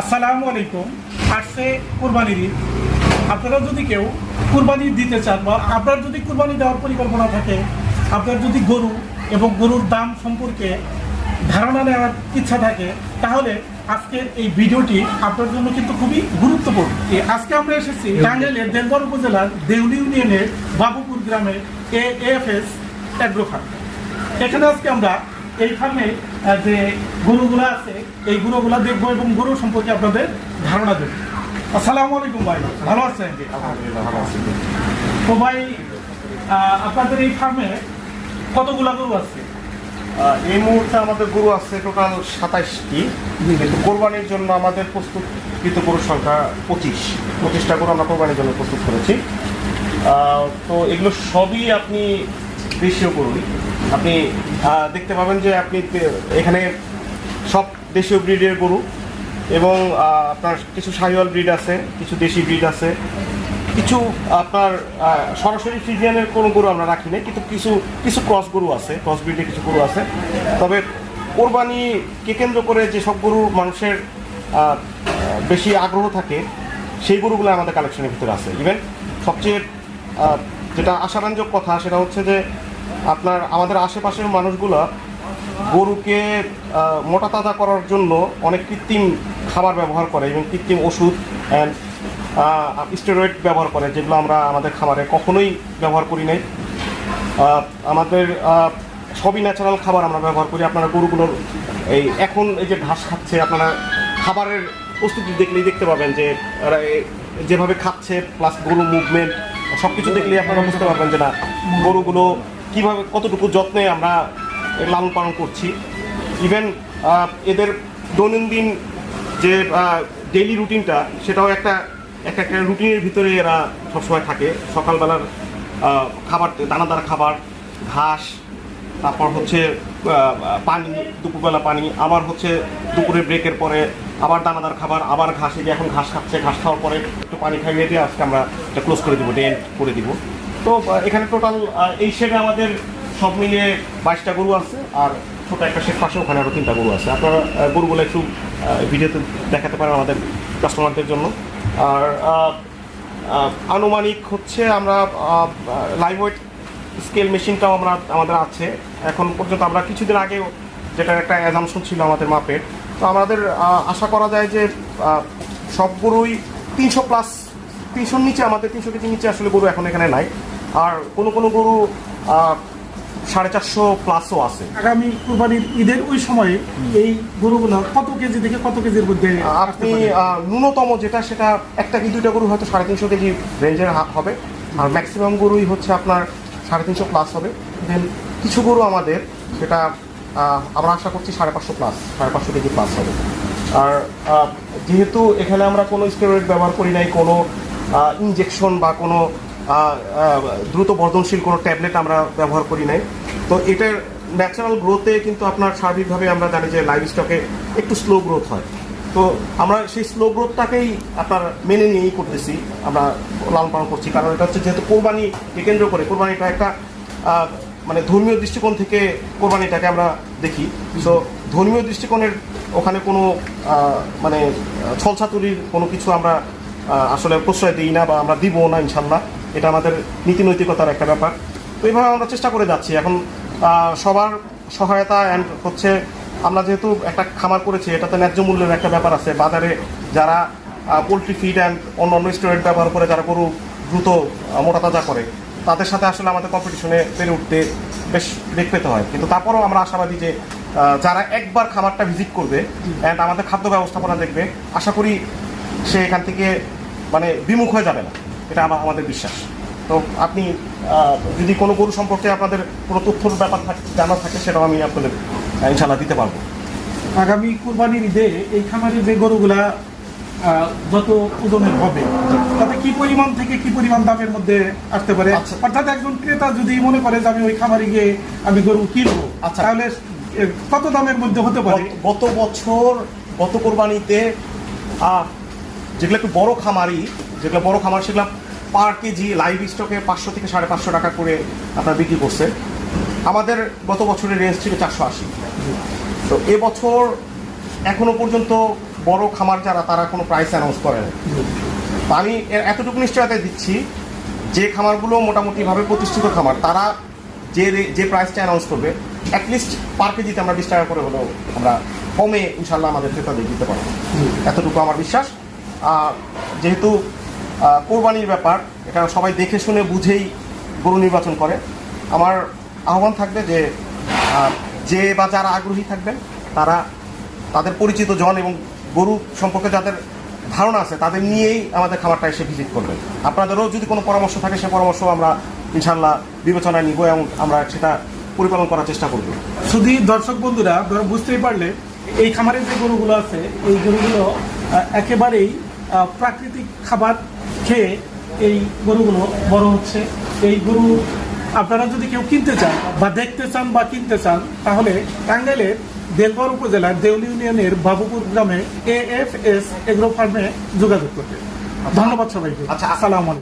আসসালামু আলাইকুম। আসছে কুরবানির ঈদ। আপনারা যদি কেউ কুরবানি দিতে চান বা আপনার যদি কুরবানি দেওয়ার পরিকল্পনা থাকে আপনার যদি গরু এবং গরুর দাম সম্পর্কে ধারণা নেওয়ার ইচ্ছা থাকে তাহলে আজকের এই ভিডিওটি আপনার জন্য কিন্তু খুবই গুরুত্বপূর্ণ। আজকে আমরা এসেছি টাঙ্গাইলের দেলদর উপজেলার দেউলি ইউনিয়নের বাবুপুর গ্রামের A F S agro farm. এখানে আজকে আমরা এই ফার্মে যে গরুগুলো আছে এই গরুগুলো দেখব এবং গরু সম্পর্কে আপনাদের ধারণা দেবো। আসসালামু আলাইকুম ভাই ভালো আছেন? তো ভাই আপনাদের এই ফার্মে কতগুলো গরু আছে? এই মুহূর্তে আমাদের গরু আছে টোটাল সাতাইশটি। কিন্তু কোরবানির জন্য আমাদের প্রস্তুতকৃত গরুর সংখ্যা পঁচিশ। পঁচিশটা গরু আমরা কোরবানির জন্য প্রস্তুত করেছি। তো এগুলো সবই আপনি দেশীয় গরুই। আপনি দেখতে পাবেন যে আপনি এখানে সব দেশীয় ব্রিডের গরু এবং আপনার কিছু সাহিওয়াল ব্রিড আছে, কিছু দেশি ব্রিড আছে। কিছু আপনার সরাসরি ফ্রিজিয়ানের কোনো গরু আমরা রাখি না কিন্তু কিছু কিছু ক্রস গরু আছে, ক্রস ব্রিডের কিছু গরু আছে। তবে কোরবানিকে কেন্দ্র করে যেসব গরু মানুষের বেশি আগ্রহ থাকে, সেই গরুগুলো আমাদের কালেকশনের ভিতরে আছে। ইভেন সবচেয়ে যেটা আশাব্যঞ্জক কথা সেটা হচ্ছে যে আপনার, আমাদের আশেপাশের মানুষগুলো গরুকে মোটা তাজা করার জন্য অনেক কৃত্রিম খাবার ব্যবহার করে এবং কৃত্রিম ওষুধ অ্যান্ড স্টেরয়েড ব্যবহার করে যেগুলো আমরা আমাদের খাবারে কখনোই ব্যবহার করি নাই। আমাদের সবই ন্যাচারাল খাবার আমরা ব্যবহার করি। আপনারা গরুগুলোর এই, এখন এই যে ঘাস খাচ্ছে, আপনারা খাবারের প্রস্তুতি দেখলেই দেখতে পাবেন যে যেভাবে খাচ্ছে প্লাস গরু মুভমেন্ট সব কিছু দেখলেই আপনারা বুঝতে পারবেন যে না, গরুগুলো কীভাবে কতটুকু যত্নে আমরা লালন পালন করছি। ইভেন এদের দৈনন্দিন যে ডেইলি রুটিনটা সেটাও একটা একটা একটা রুটিনের ভিতরে এরা সবসময় থাকে। সকালবেলার খাবার, দানাদার খাবার, ঘাস, তারপর হচ্ছে পানি, দুপুরবেলা পানি, আবার হচ্ছে দুপুরে ব্রেকের পরে আবার দানাদার খাবার, আবার ঘাসে যে এখন ঘাস খাচ্ছে, ঘাস খাওয়ার পরে একটু পানি খাইয়ে দিয়ে আজকে আমরা এটা ক্লোজ করে দেবো ডেন্ট করে দিব। তো এখানে টোটাল এই শেডে আমাদের সব মিলিয়ে বাইশটা গরু আছে, আর ছোট একটা শেড পাশে ওখানে আরও তিনটা গরু আছে। আপনারা গরুগুলো একটু ভিডিওতে দেখাতে পারেন আমাদের কাস্টমারদের জন্য। আর আনুমানিক হচ্ছে আমরা লাইভ ওয়েট স্কেল মেশিনটাও আমরা, আমাদের আছে। এখন পর্যন্ত আমরা কিছুদিন আগে যেটা একটা অ্যাজামশন ছিল আমাদের মাপের। তো আমাদের আশা করা যায় যে সব গরুই তিনশো প্লাস তিনশোর নিচে, আমাদের তিনশো কেজির নিচে আসলে গরু এখন এখানে নাই। আর কোনো কোনো গরু সাড়ে চারশো প্লাসও আছে। আগামী কুরবানির ঈদের ওই সময়ে এই গরুগুলো কত কেজি থেকে কত কেজির মধ্যে আপনি ন্যূনতম যেটা সেটা একটা কি দুইটা গরু হয়তো সাড়ে তিনশো কেজি রেঞ্জের হবে। আর ম্যাক্সিমাম গরুই হচ্ছে আপনার সাড়ে তিনশো প্লাস হবে। দেন কিছু গরু আমাদের সেটা আমরা আশা করছি সাড়ে পাঁচশো প্লাস সাড়ে পাঁচশো কেজি প্লাস হবে। আর যেহেতু এখানে আমরা কোনো স্টেরয়েড ব্যবহার করি নাই কোনো ইনজেকশন বা কোনো দ্রুত বর্ধনশীল কোনো ট্যাবলেট আমরা ব্যবহার করি নাই। তো এটার ন্যাচারাল গ্রোথে কিন্তু আপনার স্বাভাবিকভাবে আমরা জানি যে লাইভ স্টকে একটু স্লো গ্রোথ হয়। তো আমরা সেই স্লো গ্রোথটাকেই আপনার মেনে নিয়েই করতেছি, আমরা লালন পালন করছি। কারণ এটা হচ্ছে যেহেতু কোরবানিকে কেন্দ্র করে, কোরবানিটা একটা মানে ধর্মীয় দৃষ্টিকোণ থেকে কোরবানিটাকে আমরা দেখি। তো ধর্মীয় দৃষ্টিকোণের ওখানে কোনো মানে ছলছাতুরির কোনো কিছু আমরা আসলে প্রশ্রয় দিই না বা আমরা দিব না ইনশাল্লাহ। এটা আমাদের নীতি নৈতিকতার একটা ব্যাপার। তো এইভাবে আমরা চেষ্টা করে যাচ্ছি। এখন সবার সহায়তা অ্যান্ড হচ্ছে আমরা যেহেতু একটা খামার করেছি, এটাতে ন্যায্য মূল্যের একটা ব্যাপার আছে। বাজারে যারা পোলট্রি ফিড অ্যান্ড অন্য অন্য স্টোরেট ব্যবহার করে যারা গরু দ্রুত মোটা তাজা করে, তাদের সাথে আসলে আমাদের কম্পিটিশনে পেরে উঠতে বেশ বেগ পেতে হয়। কিন্তু তারপরেও আমরা আশাবাদী যে যারা একবার খামারটা ভিজিট করবে অ্যান্ড আমাদের খাদ্য ব্যবস্থাপনা দেখবে, আশা করি সে এখান থেকে মানে বিমুখ হয়ে যাবে না। এটা আমার আমাদের বিশ্বাস তো আপনি যদি কোনো গরু সম্পর্কে আপনাদের কোনো তথ্যর ব্যাপার থাকে জানা থাকে সেটাও আমি আপনাদের ইনশাল্লাহ দিতে পারব আগামী কুরবানির ঈদে এই খামারে যে গরুগুলা যত ওজনের হবে তাতে কি পরিমাণ থেকে কি পরিমাণ দামের মধ্যে আসতে পারে আচ্ছা। অর্থাৎ একজন ক্রেতা যদি মনে করে যে আমি ওই খামারে গিয়ে আমি গরু কিনবো আচ্ছা। তাহলে কত দামের মধ্যে হতে পারে গত- বছর গত কোরবানিতে যেগুলো একটু বড় খামারি যেগুলো বড় খামার সেগুলো পার কেজি লাইভ স্টকে পাঁচশো থেকে সাড়ে পাঁচশো টাকা করে আপনার বিক্রি করছে। আমাদের গত বছরের রেঞ্জ ছিল চারশো আশি। তো এবছর এখনও পর্যন্ত বড় খামার যারা তারা কোনো প্রাইস অ্যানাউন্স করে না তো আমি এতটুকু নিশ্চয়তা দিচ্ছি যে খামারগুলো মোটামুটিভাবে প্রতিষ্ঠিত খামার তারা যে যে প্রাইসটা অ্যানাউন্স করবে অ্যাটলিস্ট পার কেজিতে আমরা বিশ টাকা করে হলেও আমরা কমে ইনশাল্লাহ আমাদের ক্রেতাদের দিতে পারব। এতটুকু আমার বিশ্বাস। আর যেহেতু কোরবানির ব্যাপার, এটা সবাই দেখে শুনে বুঝেই গরু নির্বাচন করে। আমার আহ্বান থাকবে যে যে বা যারা আগ্রহী থাকবেন, তারা তাদের পরিচিত জন এবং গরু সম্পর্কে যাদের ধারণা আছে, তাদের নিয়েই আমাদের খামারটা এসে ভিজিট করবেন। আপনাদেরও যদি কোনো পরামর্শ থাকে, সে পরামর্শ আমরা ইনশাল্লাহ বিবেচনায় নিব এবং আমরা সেটা পরিপালন করার চেষ্টা করব। শুধু দর্শক বন্ধুরা ধরো বুঝতেই পারলে, এই খামারের যে গরুগুলো আছে, এই গরুগুলো একেবারেই প্রাকৃতিক খাবার খেয়ে এই গরুগুলো বড় হচ্ছে এই গরু আপনারা যদি কেউ কিনতে চান বা দেখতে চান বা কিনতে চান তাহলে টাঙ্গাইলের দেলগড় উপজেলার দেউলি ইউনিয়নের বাবুপুর গ্রামে এ এফ এস এগ্রো ফার্মে যোগাযোগ করবে ধন্যবাদ সবাইকে আচ্ছা। আসসালামু আলাইকুম